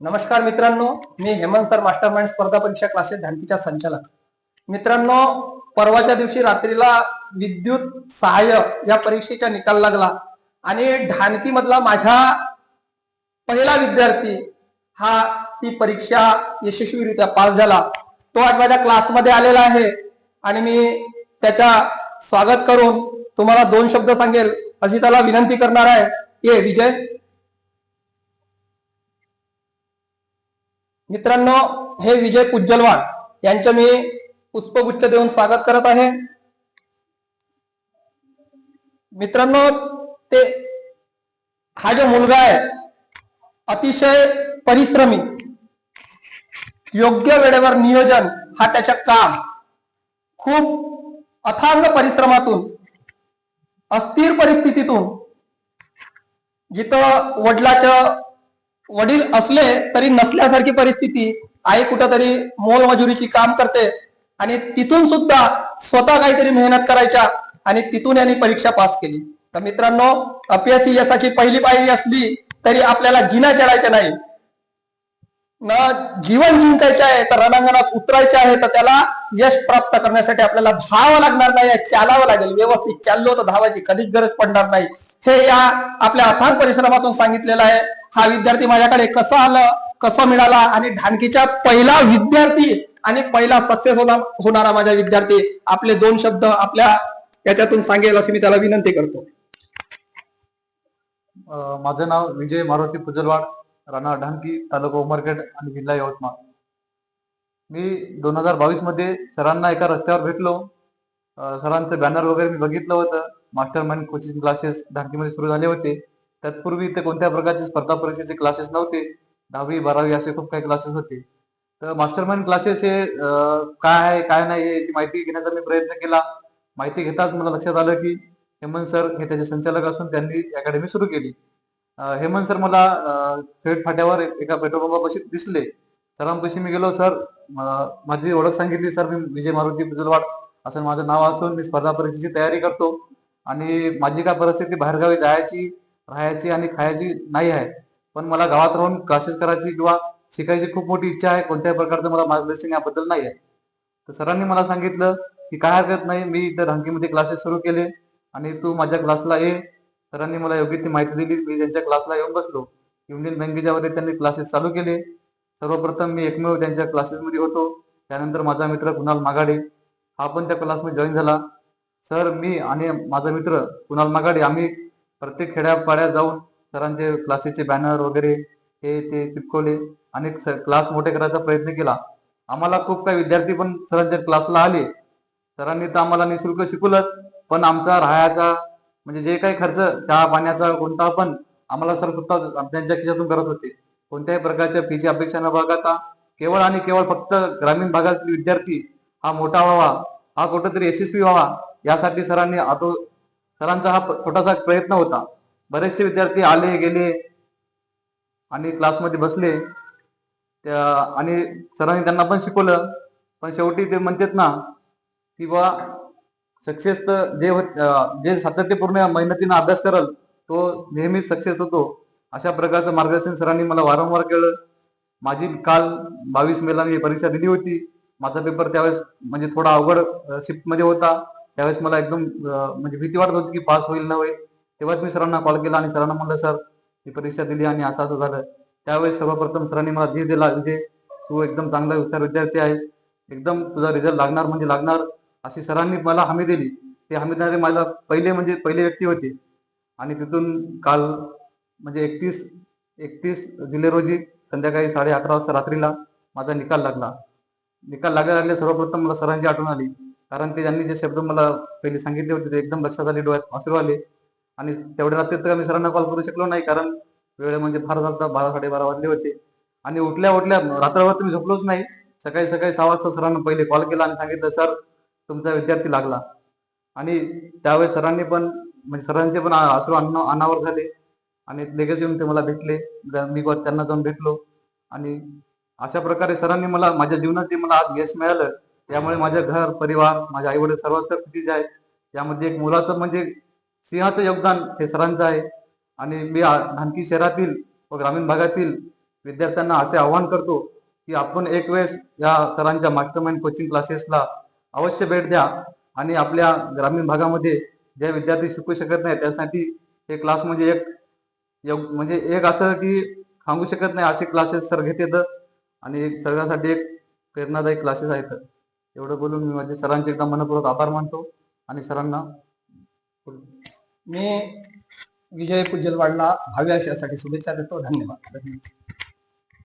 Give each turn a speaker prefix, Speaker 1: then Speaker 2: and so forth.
Speaker 1: नमस्कार मित्रांनो मी हेमंत सर मास्टर माइंड स्पर्धा परीक्षा क्लासेस धानकीच्या संचालक. मित्रांनो परवाच्या दिवशी रात्रीला विद्युत सहाय्य या परीक्षेचा निकाल लागला आणि ढानकी मधला माझा पहिला विद्यार्थी हा ती परीक्षा यशस्वीरित्या पास झाला. तो आज माझ्या क्लासमध्ये आलेला आहे आणि मी त्याच्या स्वागत करून तुम्हाला दोन शब्द सांगेल. अशी त्याला विनंती करणार आहे. ये विजय. मित्रांनो हे विजय पुज्जलवाड यांचं मी पुष्पगुच्छ देऊन स्वागत करत आहे. मित्रांनो ते हा जो मुलगा आहे अतिशय परिश्रमी योग्य वेळेवर नियोजन हा त्याच्या काम खूप अथांग परिश्रमातून अस्थिर परिस्थितीतून जिथं वडिलाचं वडील असले तरी नसल्यासारखी परिस्थिती. आई कुठंतरी मोलमजुरीची काम करते आणि तिथून सुद्धा स्वतः काहीतरी मेहनत करायच्या आणि तिथून यांनी परीक्षा पास केली. तर मित्रांनो अपयशी यशाची पहिली पायरी असली तरी आपल्याला जिना चढायचं नाही. न जीवन जिंकायचे आहे तर रणांगणात उतरायचे आहे तर त्याला यश प्राप्त करण्यासाठी आपल्याला धावावं लागणार नाही चालावं लागेल. व्यवस्थित चाललो तर धावायची कधीच गरज पडणार नाही. हे या आपल्या अथांग परिश्रमातून सांगितलेलं आहे. हा विद्यार्थी माझ्याकडे कसं आलं कसं मिळाला आणि ढानकीचा पहिला विद्यार्थी आणि पहिला सक्सेस होणारा माझा विद्यार्थी आपले दोन शब्द आपल्या याच्यातून सांगेल अशी मी त्याला विनंती करतो.
Speaker 2: माझं नाव विजय मारुती पुजलवाड. राणा ढांकी तालुका उमरखेड आणि जिल्हा यवतमाळ. मी दोन हजार बावीसमध्ये सरांना एका रस्त्यावर भेटलो. सरांचं बॅनर वगैरे मी बघितलं होतं. मास्टर माइंड कोचिंग क्लासेस ढांकीमध्ये सुरू झाले होते. तत्पूर्वी ते कोणत्या प्रकारचे स्पर्धा परीक्षेचे क्लासेस नव्हते. दहावी बारावी असे खूप काही क्लासेस होते. तर मास्टर माइंड क्लासेस हे काय आहे काय नाही याची माहिती घेण्याचा मी प्रयत्न केला. माहिती घेताच मला लक्षात आलं की हेमंत सर हे त्याचे संचालक असून त्यांनी अकॅडमी सुरू केली. हेमंत सर मला थेट फाट्यावर एका पेट्रोल पंपापाशी दिसले. सरांपाशी मी गेलो सर माझी ओळख सांगितली सर मी विजय मारुती पुजलवाड असं माझं नाव असून मी स्पर्धा परीक्षेची तयारी करतो आणि माझी काय परिस्थिती बाहेरगावी जायची राहायची आणि खायची नाही आहे. पण मला गावात राहून क्लासेस करायची किंवा शिकायची खूप मोठी इच्छा आहे कोणत्याही प्रकारचं मला मार्गदर्शन याबद्दल नाही आहे. तर सरांनी मला सांगितलं की काय हरकत नाही मी इथं रांकीमध्ये क्लासेस सुरू केले आणि तू माझ्या क्लासला ये सरांनी मला योग्य ती माहिती दिली. मी त्यांच्या क्लासला येऊन बसलो. युनियन बँकेच्या वरती त्यांनी क्लासेस चालू केले. सर्वप्रथम मी एकमेव त्यांच्या क्लासेसमध्ये होतो. त्यानंतर माझा मित्र कुणाल मागाडे हा पण त्या क्लासमध्ये जॉईन झाला. सर मी आणि माझा मित्र कुणाल मागाडे आम्ही प्रत्येक खेड्यापाड्यात जाऊन सरांचे क्लासेसचे बॅनर वगैरे हे ते चिपकवले आणि क्लास मोठे करायचा प्रयत्न केला. आम्हाला खूप काही विद्यार्थी पण सरांच्या क्लासला आले. सरांनी तर आम्हाला निशुल्क शिकवलंच पण आमचा राहायचा म्हणजे जे काही खर्च चहा पाण्याचा कोणता पण आम्हाला सर स्वतः त्यांच्या खिशातून करत होते. कोणत्याही प्रकारच्या फीची अपेक्षा न बाळगता केवळ आणि केवळ फक्त ग्रामीण भागातील विद्यार्थी हा मोठा व्हावा हा कुठेतरी यशस्वी व्हावा यासाठी सरांनी आतो सरांचा हा छोटासा प्रयत्न होता. बरेचसे विद्यार्थी आले गेले आणि क्लासमध्ये बसले. त्या आणि सरांनी त्यांना पण शिकवलं. पण शेवटी ते म्हणतात ना की बा सक्सेस तर जे होत- जे सातत्यपूर्ण मेहनतीनं अभ्यास कराल तो नेहमीच सक्सेस होतो. अशा प्रकारचं मार्गदर्शन सरांनी मला वारंवार केलं. माझी काल बावीस मेला मी परीक्षा दिली होती. माझा पेपर त्यावेळेस म्हणजे थोडा अवघड शिफ्टमध्ये होता. त्यावेळेस मला एकदम म्हणजे भीती वाटत होती की पास होईल न होईल. तेव्हाच मी सरांना कॉल केला आणि सरांना म्हणलं सर मी परीक्षा दिली आणि असं असं झालं. त्यावेळेस सर्वप्रथम सरांनी मला धीर दिला विजय तू एकदम चांगला विचार विद्यार्थी आहेस. एकदम तुझा रिझल्ट लागणार म्हणजे लागणार. अशी सरांनी मला हमी दिली. ते हमी देणारे मला पहिले म्हणजे पहिले व्यक्ती होते. आणि तिथून काल म्हणजे एकतीस एकतीस जुलै रोजी संध्याकाळी साडे अकरा वाजता रात्रीला माझा निकाल लागला. निकाल लागायला लागले सर्वप्रथम मला सरांची आठवण आली. कारण ते त्यांनी जे शब्द मला पहिले सांगितले होते ते एकदम लक्षात आले डोळ्यात अश्रू आले. आणि तेवढ्या रात्री तर मी सरांना कॉल करू शकलो नाही कारण वेळ म्हणजे फार झाला बारा साडेबारा वाजले होते. आणि उठल्या उठल्या रात्रभर तुम्ही झोपलोच नाही. सकाळी सकाळी सहा वाजता सरांना पहिले कॉल केला आणि सांगितलं सर तुमचा विद्यार्थी लागला. आणि त्यावेळेस सरांनी पण म्हणजे सरांचे पण अश्रू अन्न अनावर झाले. आणि लगेच येऊन ते मला भेटले. मी त्यांना जाऊन भेटलो. आणि अशा प्रकारे सरांनी मला माझ्या जीवनात जे मला आज यश मिळालं त्यामुळे माझं घर परिवार माझे आईवडील सर्वात सर्वच आहे. आहेत यामध्ये एक मुलाचं म्हणजे सिंहाचं योगदान हे सरांचं आहे. आणि मी धानकी शहरातील व ग्रामीण भागातील विद्यार्थ्यांना असे आवाहन करतो की आपण एक वेळेस या सरांच्या मास्टर माइंड कोचिंग क्लासेसला अवश्य भेट द्या आणि आपल्या ग्रामीण भागामध्ये जे विद्यार्थी शिकू शकत नाही त्यासाठी हे क्लास म्हणजे एक योग- म्हणजे एक असं की सांगू शकत नाही असे क्लासेस सर घेत येतं आणि एक सगळ्यासाठी एक प्रेरणादायी क्लासेस आहेत. एवढं बोलून मी माझे सरांचे एकदा मनपूर्वक आभार मानतो आणि सरांना
Speaker 1: मी विजय पुजलवाडला भावी अशासाठी शुभेच्छा देतो. धन्यवाद.